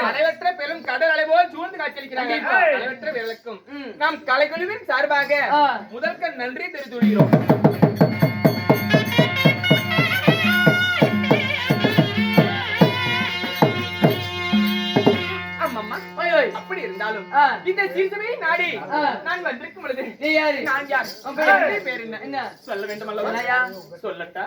அளவற்ற பெரும் கடல் அலை போல் சூழ்ந்து காட்சியளிக்கிறாங்க கண்டிப்பா. அளவற்ற விளக்கும் ம். நாம் கலைக்குழுவின் சார்பாக. முதற்க நன்றி தெரிவித்துள்ளோம். அப்படி இருந்தாலும். இந்த சீசமே நாடி. நான் வந்திருக்கும் பொழுது நீ யாரு நான் யார் உன் பேர் என்ன? சொல்ல வேண்டும் அல்லவா? சொல்லட்டா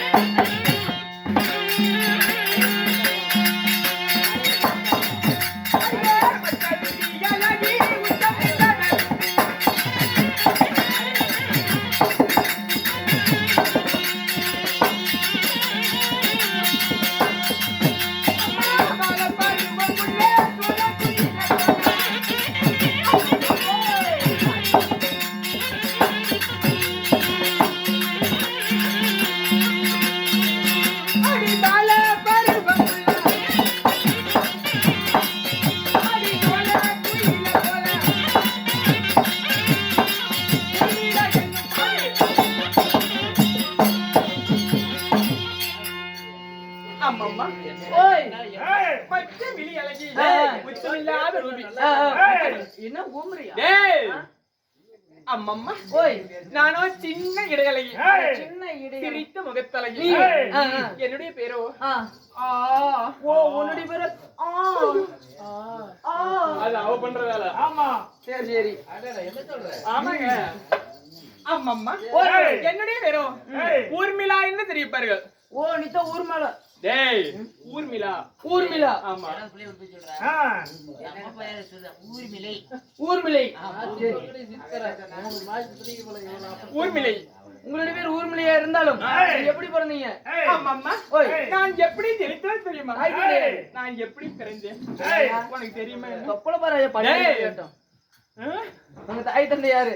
Yeah. என்ன ஊமுறியா டேய் அம்மம்மா. ஓய். நானோ சின்ன இடகலகி சின்ன சிரித்த. என்னுடைய பேரோ? ஆ. ஆ. ஓ உன்னுடைய பேரு? ஆ. ஆ. அது அவ பண்ற வேலை. சரி சரி. ஆமாங்க. ஆமாம்மா ஓய். என்னுடைய பேரோ? ஊர்மிளா என்று தெரிவிப்பார்கள். ஓ நீத்த ஊர்மல டேய் ஊர்மிளா. ஊர்மிளா. ஆமா. ஊர்மிளை. சரி. ஊர்மிளை. உங்களுடைய பேர் ஊர்மிளையா இருந்தாலும் எப்படி பிறந்தீங்க. நான் எப்படி தெரித்தேன் தெரியுமா. நான் எப்படி பிறந்தேன்? உனக்கு தெரியுமா? தொப்பள பாரு? உங்க தாய் தந்தை யாரு?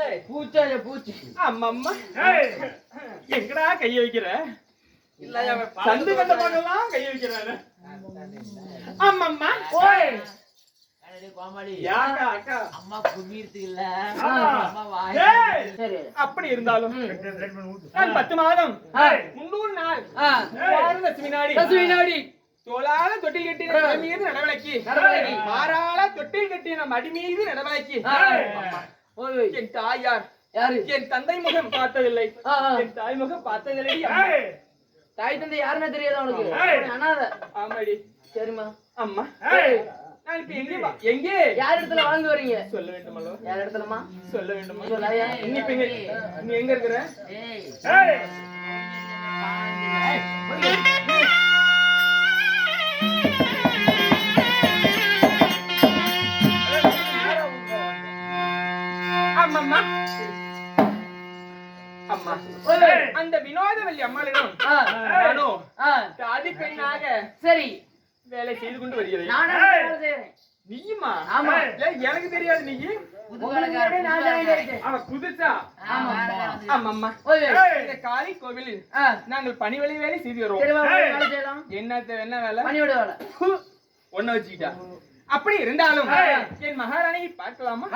ஏய், பூச்சாய பூச்சி அம்மம்மா. எங்கடா கைய வைக்கிற? இல்லையா சந்து கண்ட பக்கம்லாம் கைய வைக்கிறாரு அம்மம்மா ஓய் அப்படி இருந்தாலும். பத்து மாதம். முன்னூறு நாள். தசமி நாடி தோளால தொட்டில் கட்டின. தலை மீது நடவலக்கி நடவலக்கி. மாறால தொட்டில் கட்டின மடி மீது ஓய். என் தாயார் யாரு? என் தந்தை முகம் பார்த்ததில்லை. என் தாய் முகம் பார்த்ததில்லை. தாய் தந்தை யாருமே தெரியாது அவனுக்கு அனாதை. ஆமாடி. சரிம்மா. அம்மா. நான் இப்ப எங்கே எங்கே? யார் இடத்துல வாழ்ந்து வரீங்க? சொல்ல வேண்டுமல்லோ யார் இடத்துலமா சொல்ல வேண்டுமா? எங்க? நீ எங்க இருக்கிற? நானும் ஆ, தாதி பெண்ணாக சரி. வேலை செய்து கொண்டு வருகிறேன். நானே வேலை செய்யறேன் நீயுமா? ஆமா. ஏய், எனக்கு தெரியாது நீ. காளி கோவிலில் நாங்கள் பணிவழி வேலை செய்து வருவோம். சரி வா, வா, வேலை செய்யலாம். என்ன வேலை? பணியோட வேலை. ஒன்ன வச்சுக்கிட்டா. அப்படி இருந்தாலும் என் மகாராணியை பார்க்கலாமா.